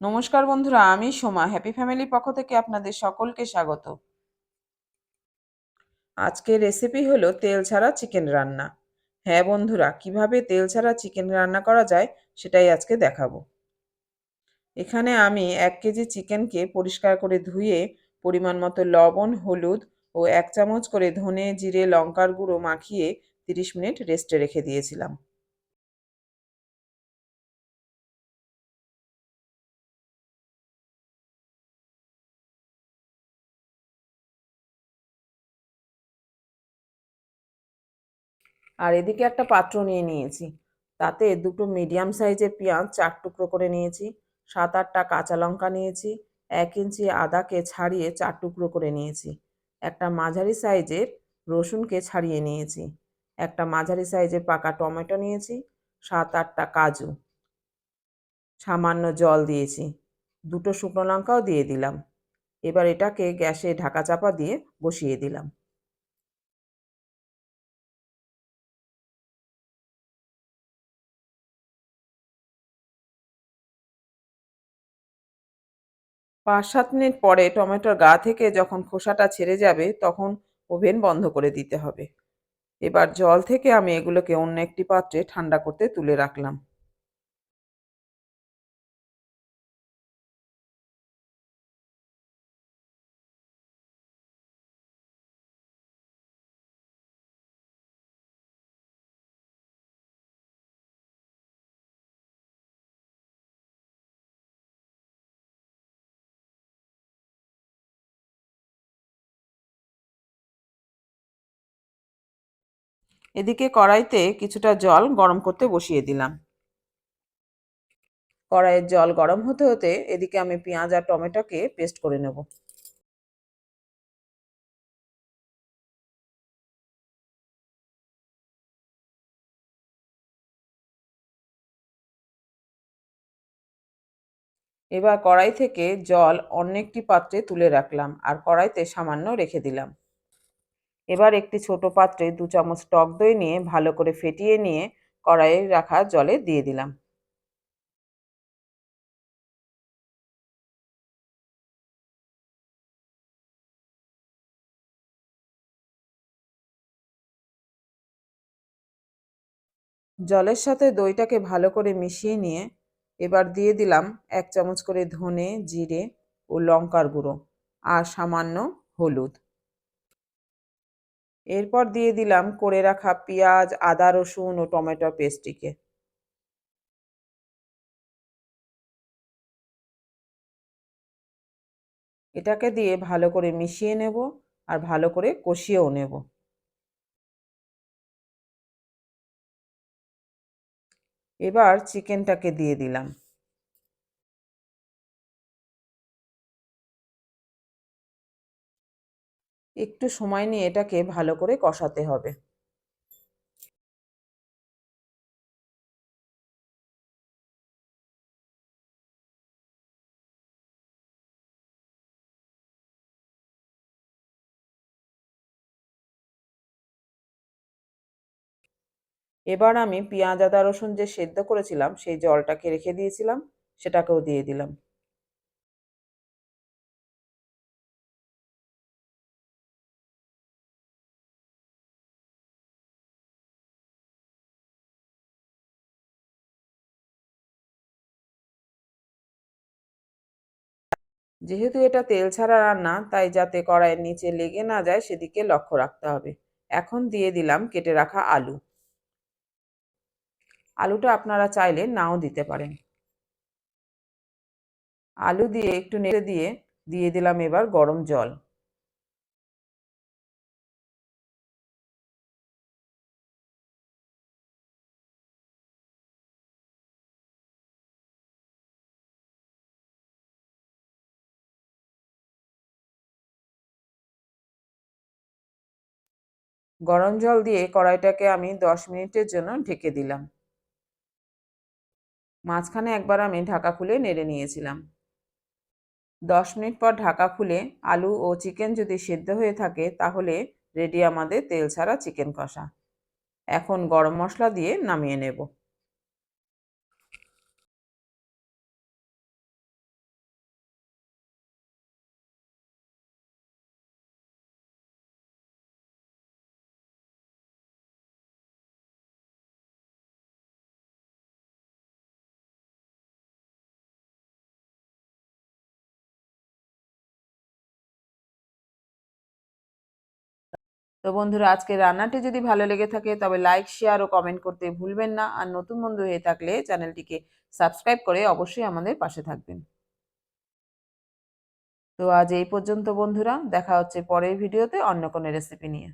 নমস্কার বন্ধুরা, আমি সোমা। হ্যাপি ফ্যামিলির পক্ষ থেকে আপনাদের সকলকে স্বাগত। আজকের রেসিপি হলো তেল ছাড়া চিকেন রান্না। হ্যাঁ বন্ধুরা, কীভাবে তেল ছাড়া চিকেন রান্না করা যায় সেটাই আজকে দেখাবো। এখানে আমি এক কেজি চিকেনকে পরিষ্কার করে ধুয়ে পরিমাণ মতো লবণ, হলুদ ও এক চামচ করে ধনে, জিরে, লঙ্কার গুঁড়ো মাখিয়ে তিরিশ মিনিট রেস্টে রেখে দিয়েছিলাম। আর এদিকে একটা পাত্র নিয়ে নিয়েছি। তাতে দুটো মিডিয়াম সাইজের পেঁয়াজ চার টুকরো করে নিয়েছি, সাত আটটা কাঁচা লঙ্কা নিয়েছি, এক ইঞ্চি আদাকে ছাড়িয়ে চার টুকরো করে নিয়েছি। একটা মাঝারি সাইজের রসুনকে ছাড়িয়ে নিয়েছি। একটা মাঝারি সাইজের পাকা টমেটো নিয়েছি, সাত আটটা কাজু। সামান্য জল দিয়েছি, দুটো শুকনো লঙ্কাও দিয়ে দিলাম। এবার এটাকে গ্যাসে ঢাকা চাপা দিয়ে বসিয়ে দিলাম। পাঁচ সাত মিনিট পরে টমেটোর গা থেকে যখন খোসাটা ছেড়ে যাবে, তখন ওভেন বন্ধ করে দিতে হবে। এবার জল থেকে আমি এগুলোকে অন্য একটি পাত্রে ঠান্ডা করতে তুলে রাখলাম। এদিকে কড়াইতে কিছুটা জল গরম করতে বসিয়ে দিলাম। কড়াইয়ের জল গরম হতে হতে এদিকে আমি পেঁয়াজ আর টমেটোকে পেস্ট করে নেব। এবার কড়াই থেকে জল অন্য একটি পাত্রে তুলে রাখলাম আর কড়াইতে সামান্য রেখে দিলাম। এবার একটি ছোট পাত্রে দু চামচ টক দই নিয়ে ভালো করে ফেটিয়ে নিয়ে কড়াইয়ে রাখা জলে দিয়ে দিলাম। জলের সাথে দইটাকে ভালো করে মিশিয়ে নিয়ে এবার দিয়ে দিলাম এক চামচ করে ধনে, জিরে ও লঙ্কার গুঁড়ো আর সামান্য হলুদ। এরপর দিয়ে দিলাম করে রাখা পেঁয়াজ, আদা, রসুন ও টমেটো পেস্টটিকে। এটাকে দিয়ে ভালো করে মিশিয়ে নেব আর ভালো করে কষিয়েও নেব। এবার চিকেনটাকে দিয়ে দিলাম। একটু সময় নিয়ে এটাকে ভালো করে কষাতে হবে। এবার আমি পেঁয়াজ, আদা, রসুন যে সেদ্ধ করেছিলাম, সেই জলটাকে রেখে দিয়েছিলাম, সেটাকেও দিয়ে দিলাম। যেহেতু এটা তেল ছাড়া রান্না তাই যাতে কড়াইয়ের নিচে লেগে না যায় সেদিকে লক্ষ্য রাখতে হবে। এখন দিয়ে দিলাম কেটে রাখা আলু। আলুটা আপনারা চাইলে নাও দিতে পারেন। আলু দিয়ে একটু নেড়ে দিয়ে দিয়ে দিলাম এবার গরম জল। গরম জল দিয়ে কড়াইটাকে আমি দশ মিনিটের জন্য ঢেকে দিলাম। মাঝখানে একবার আমি ঢাকা খুলে নেড়ে নিয়েছিলাম। দশ মিনিট পর ঢাকা খুলে আলু ও চিকেন যদি সেদ্ধ হয়ে থাকে, তাহলে রেডি আমাদের তেল ছাড়া চিকেন কষা। এখন গরম মশলা দিয়ে নামিয়ে নেব। তো বন্ধুরা, আজকে রান্নাটি যদি ভালো লেগে থাকে, তবে লাইক শেয়ার ও কমেন্ট করতে ভুলবেন না। আর নতুন বন্ধু হয়ে থাকলে চ্যানেলটিকে সাবস্ক্রাইব করে অবশ্যই আমাদের পাশে থাকবেন। তো আজ এই পর্যন্ত বন্ধুরা, দেখা হচ্ছে পরের ভিডিওতে অন্য কোনো রেসিপি নিয়ে।